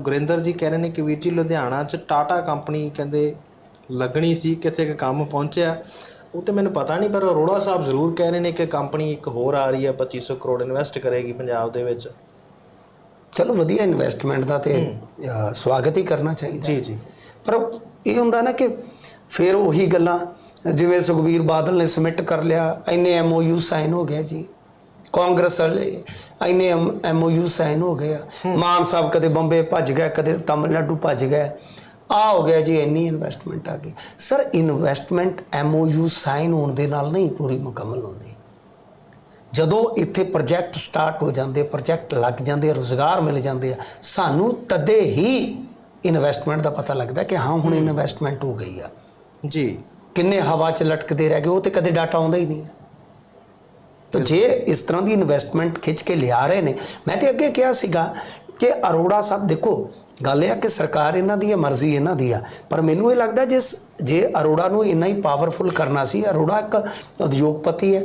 ਗੁਰਿੰਦਰ ਜੀ ਕਹਿ ਰਹੇ ਨੇ ਕਿ ਵੀਰ ਜੀ ਲੁਧਿਆਣਾ 'ਚ ਟਾਟਾ ਕੰਪਨੀ ਕਹਿੰਦੇ ਲੱਗਣੀ ਸੀ ਕਿੱਥੇ ਕਿ ਕੰਮ ਪਹੁੰਚਿਆ। ਉਹ ਤੇ ਮੈਨੂੰ ਪਤਾ ਨਹੀਂ ਪਰ ਅਰੋੜਾ ਸਾਹਿਬ ਜ਼ਰੂਰ ਕਹਿ ਰਹੇ ਨੇ ਕਿ ਕੰਪਨੀ ਇੱਕ ਹੋਰ ਆ ਰਹੀ ਹੈ 2500 ਕਰੋੜ ਇਨਵੈਸਟ ਕਰੇਗੀ ਪੰਜਾਬ ਦੇ ਵਿੱਚ। ਚਲੋ ਵਧੀਆ ਇਨਵੈਸਟਮੈਂਟ ਦਾ ਤੇ ਸਵਾਗਤ ਹੀ ਕਰਨਾ ਚਾਹੀਦਾ। ਜੀ ਜੀ। ਪਰ ਇਹ ਹੁੰਦਾ ਨਾ ਕਿ ਫਿਰ ਉਹੀ ਗੱਲਾਂ ਜਿਵੇਂ ਸੁਖਬੀਰ ਬਾਦਲ ਨੇ ਸਬਮਿਟ ਕਰ ਲਿਆ ਇੰਨੇ ਐਮਓਯੂ ਸਾਈਨ ਹੋ ਗਿਆ ਜੀ। ਕਾਂਗਰਸ ਵਾਲੇ ਇੰਨੇ ਐਮਓਯੂ ਸਾਈਨ ਹੋ ਗਏ ਆ। ਮਾਨ ਸਾਹਿਬ ਕਦੇ ਬੰਬੇ ਭੱਜ ਗਿਆ ਕਦੇ ਤਮਿਲਨਾਡੂ ਭੱਜ ਗਿਆ ਆ ਹੋ ਗਿਆ ਜੀ ਇੰਨੀ ਇਨਵੈਸਟਮੈਂਟ ਆ ਗਈ। ਸਰ ਇਨਵੈਸਟਮੈਂਟ ਐਮਓਯੂ ਸਾਈਨ ਹੋਣ ਦੇ ਨਾਲ ਨਹੀਂ ਪੂਰੀ ਮੁਕੰਮਲ ਹੁੰਦੀ। ਜਦੋਂ ਇੱਥੇ ਪ੍ਰੋਜੈਕਟ ਸਟਾਰਟ ਹੋ ਜਾਂਦੇ ਪ੍ਰੋਜੈਕਟ ਲੱਗ ਜਾਂਦੇ ਰੋਜ਼ਗਾਰ ਮਿਲ ਜਾਂਦੇ ਆ ਸਾਨੂੰ ਤਦੇ ਹੀ ਇਨਵੈਸਟਮੈਂਟ ਦਾ ਪਤਾ ਲੱਗਦਾ ਕਿ ਹਾਂ ਹੁਣ ਇਨਵੈਸਟਮੈਂਟ ਹੋ ਗਈ ਆ। ਜੀ। ਕਿੰਨੇ ਹਵਾ 'ਚ ਲਟਕਦੇ ਰਹਿ ਗਏ ਉਹ ਤੇ ਕਦੇ ਡਾਟਾ ਆਉਂਦਾ ਹੀ ਨਹੀਂ। ਤਾਂ ਜੇ ਇਸ ਤਰ੍ਹਾਂ ਦੀ ਇਨਵੈਸਟਮੈਂਟ ਖਿੱਚ ਕੇ ਲਿਆ ਰਹੇ ਨੇ ਮੈਂ ਤੇ ਅੱਗੇ ਕਿਹਾ ਸੀਗਾ ਕਿ ਅਰੋੜਾ ਸਾਹਿਬ ਦੇਖੋ ਗੱਲ ਇਹ ਆ ਕਿ ਸਰਕਾਰ ਇਹਨਾਂ ਦੀ ਹੈ ਮਰਜ਼ੀ ਇਹਨਾਂ ਦੀ ਆ ਪਰ ਮੈਨੂੰ ਇਹ ਲੱਗਦਾ ਜਿਸ ਜੇ ਅਰੋੜਾ ਨੂੰ ਇੰਨਾ ਹੀ ਪਾਵਰਫੁਲ ਕਰਨਾ ਸੀ ਅਰੋੜਾ ਇੱਕ ਉਦਯੋਗਪਤੀ ਹੈ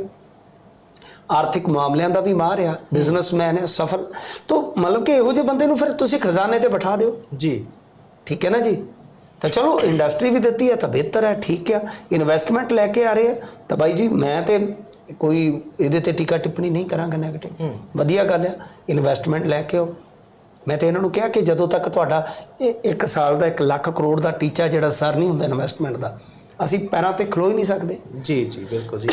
ਆਰਥਿਕ ਮਾਮਲਿਆਂ ਦਾ ਵੀ ਮਾਹਰ ਆ ਬਿਜ਼ਨਸਮੈਨ ਹੈ ਸਫਲ ਤਾਂ ਮਤਲਬ ਕਿ ਇਹੋ ਜਿਹੇ ਬੰਦੇ ਨੂੰ ਫਿਰ ਤੁਸੀਂ ਖਜ਼ਾਨੇ ਤੇ ਬਿਠਾ ਦਿਓ। ਜੀ। ਠੀਕ ਹੈ ਨਾ ਜੀ? ਤਾਂ ਚਲੋ ਇੰਡਸਟਰੀ ਵੀ ਦਿੱਤੀ ਹੈ ਤਾਂ ਬਿਹਤਰ ਹੈ ਠੀਕ ਹੈ ਇਨਵੈਸਟਮੈਂਟ ਲੈ ਕੇ ਆ ਰਹੇ ਆ ਤਾਂ ਬਾਈ ਜੀ ਮੈਂ ਤੇ ਕੋਈ ਇਹਦੇ ਤੇ ਟੀਕਾ ਟਿੱਪਣੀ ਨਹੀਂ ਕਰਾਂਗਾ 네ਗੇਟਿਵ ਵਧੀਆ ਗੱਲ ਹੈ ਇਨਵੈਸਟਮੈਂਟ ਲੈ ਕੇ ਆਓ। ਮੈਂ ਤੇ ਇਹਨਾਂ ਨੂੰ ਕਿਹਾ ਕਿ ਜਦੋਂ ਤੱਕ ਤੁਹਾਡਾ ਇਹ 1 ਸਾਲ ਦਾ 1 ਲੱਖ ਕਰੋੜ ਦਾ ਟੀਚਾ ਜਿਹੜਾ ਸਰ ਨਹੀਂ ਹੁੰਦਾ ਇਨਵੈਸਟਮੈਂਟ ਦਾ ਅਸੀਂ ਪੈਰਾਂ ਤੇ ਖਲੋ ਹੀ ਨਹੀਂ ਸਕਦੇ। ਜੀ ਜੀ ਬਿਲਕੁਲ ਜੀ।